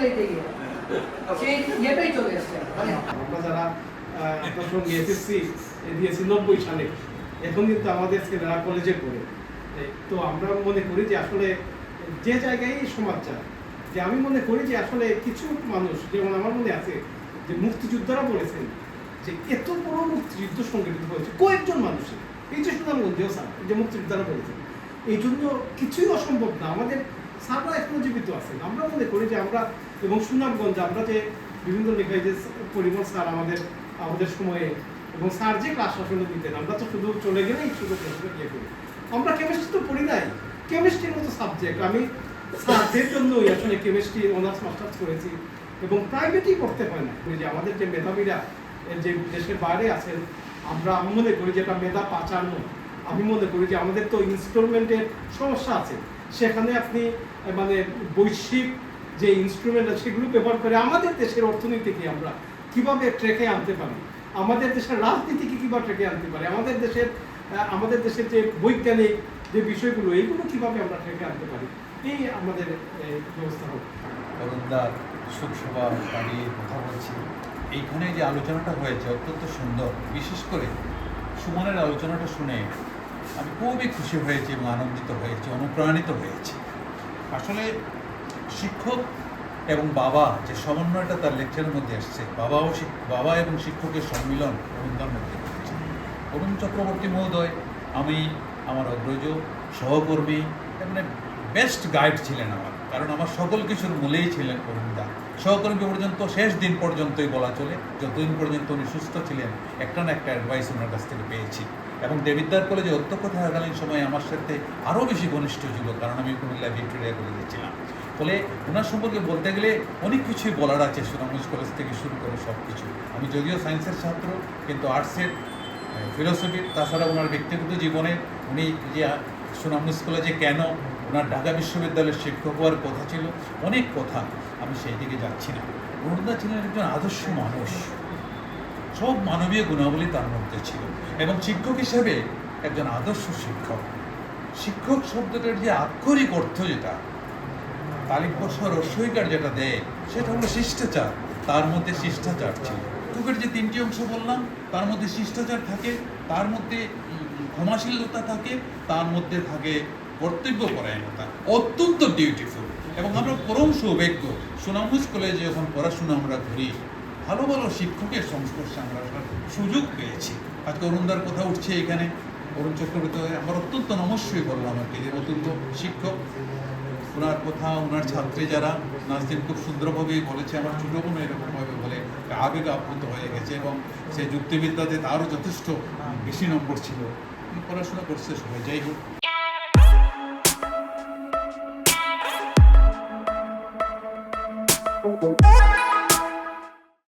মানে। সালে, এখন কিন্তু আমাদের কলেজে পড়ে তো আমরা মনে করি যে আসলে যে জায়গায় সমাজ যে আমি মনে করি যে আসলে কিছু মানুষ, যেমন আমার মনে আছে, যে মুক্তিযোদ্ধারা বলেছেন যে এত বড় মুক্তিযুদ্ধ সংগঠিত হয়েছে, কয়েকজন মানুষের, এই যে সুনামগঞ্জেও স্যার যে মুক্তিযোদ্ধারা বলেছেন, এই জন্য কিছুই অসম্ভব না। আমাদের স্যাররা এখনও জীবিত আছেন আমরা মনে করি যে আমরা এবং সুনামগঞ্জ আমরা যে বিভিন্ন লেখায় যে পরিমল স্যার আমাদের আমাদের সময়ে এবং স্যার যে ক্লাস আসলে দিতেন, আমরা তো শুধু চলে গেলেই শুধু ইয়ে করি। আমরা কেমিস্ট্রি তো পড়ি নাই। কেমিস্ট্রির মতো সাবজেক্ট আমি স্যারদের জন্যই আসলে কেমিস্ট্রি অনার্স মাস্টার্স করেছি এবং প্রাইভেটই করতে হয় না। যে আমাদের যে মেধাবীরা যে দেশের বাইরে আছেন, আমরা, আমি মনে করি যেটা মেধা পাচানো আমি মনে করি যে আমাদের তো ইনস্টলমেন্টের সমস্যা আছে। সেখানে আপনি মানে বৈশ্বিক যে ইনস্ট্রুমেন্ট আছে, সেগুলো ব্যবহার করে আমাদের দেশের অর্থনীতিকে আমরা কীভাবে ট্রেকে আনতে পারি? আমাদের দেশের রাজনীতিকে কীভাবে ট্রেকে আনতে পারি? আমাদের দেশের আমাদের দেশের যে বৈজ্ঞানিক যে বিষয়গুলো এইগুলো কীভাবে আমরা ট্রেকে আনতে পারি? এই আমাদের ব্যবস্থা হোক দাঁড়িয়ে কথা বলছি। এইখানে যে আলোচনাটা হয়েছে অত্যন্ত সুন্দর। বিশেষ করে সুমনের আলোচনাটা শুনে আমি খুবই খুশি হয়েছি এবং আনন্দিত হয়েছি, অনুপ্রাণিত হয়েছি। আসলে শিক্ষক এবং বাবা যে সমন্বয়টা তার লেকচারের মধ্যে আসছে বাবা ও বাবা এবং শিক্ষকের সম্মিলন অরুণদার মধ্যে হচ্ছে অরুণ চক্রবর্তী মহোদয়, আমি, আমার অগ্রজ, সহকর্মী মানে বেস্ট গাইড ছিলেন আমার কারণ আমার সকল কিছুর মূলেই ছিলেন অরুণদা। সহকর্মী পর্যন্ত শেষ দিন পর্যন্তই বলা চলে, যতদিন পর্যন্ত উনি সুস্থ ছিলেন, একটা না একটা অ্যাডভাইস ওনার কাছ থেকে পেয়েছি। এবং দেবিদ্যার কলেজে অধ্যক্ষ থাকাকালীন সময় আমার সাথে আরও বেশি ঘনিষ্ঠ ছিল কারণ আমি কুমিল্লা ভিক্টোরিয়া কলেজে ছিলাম। ফলে ওনার সম্পর্কে বলতে গেলে অনেক কিছুই বলার আছে, সুনামগঞ্জ কলেজ থেকে শুরু করে সব কিছু। আমি যদিও সায়েন্সের ছাত্র, কিন্তু আর্টসের ফিলোসফির তাছাড়া ওনার ব্যক্তিগত জীবনে উনি যে সুনামগঞ্জ কলেজে কেন ওনার ঢাকা বিশ্ববিদ্যালয়ের শিক্ষক হওয়ার কথা ছিল, অনেক কথা আমি সেই দিকে যাচ্ছি না। অরুণদা ছিলেন একজন আদর্শ মানুষ। সব মানবীয় গুণাবলী তার মধ্যে ছিল এবং শিক্ষক হিসেবে একজন আদর্শ শিক্ষক। শিক্ষক শব্দটার যে আক্ষরিক অর্থ যেটা তালিপবর্ষ রস্যইকার যেটা দেয়, সেটা হলো শিষ্টাচার। তার মধ্যে শিষ্টাচার ছিল। শিক্ষকের যে তিনটি অংশ বললাম, তার মধ্যে শিষ্টাচার থাকে, তার মধ্যে ক্ষমাশীলতা থাকে, তার মধ্যে থাকে কর্তব্য পরায়ণতা অত্যন্ত ডিউটিফুল এবং আমরা পরম সৌভাগ্য। সুনামগঞ্জ কলেজে যখন পড়াশোনা আমরা করি। ভালো ভালো শিক্ষকের সংস্পর্শে আমরা সুযোগ পেয়েছি। আজকে অরুণদার কথা উঠছে এখানে। অরুণ চক্রবর্তী, আমার অত্যন্ত নমস্যই বললাম আর কি যে অত্যন্ত শিক্ষক। ওনার কথা, ওনার ছাত্রী যারা, নাজদিন খুব সুন্দরভাবে বলেছে, আমার ছোটো বোন এরকমভাবে বলে আবেগ আপ্লুত হয়ে গেছে এবং সেই যুক্তিবিদ্যাতে তারও যথেষ্ট বেশি নম্বর ছিল। পড়াশোনা করছে সবাই। যাই হোক Thank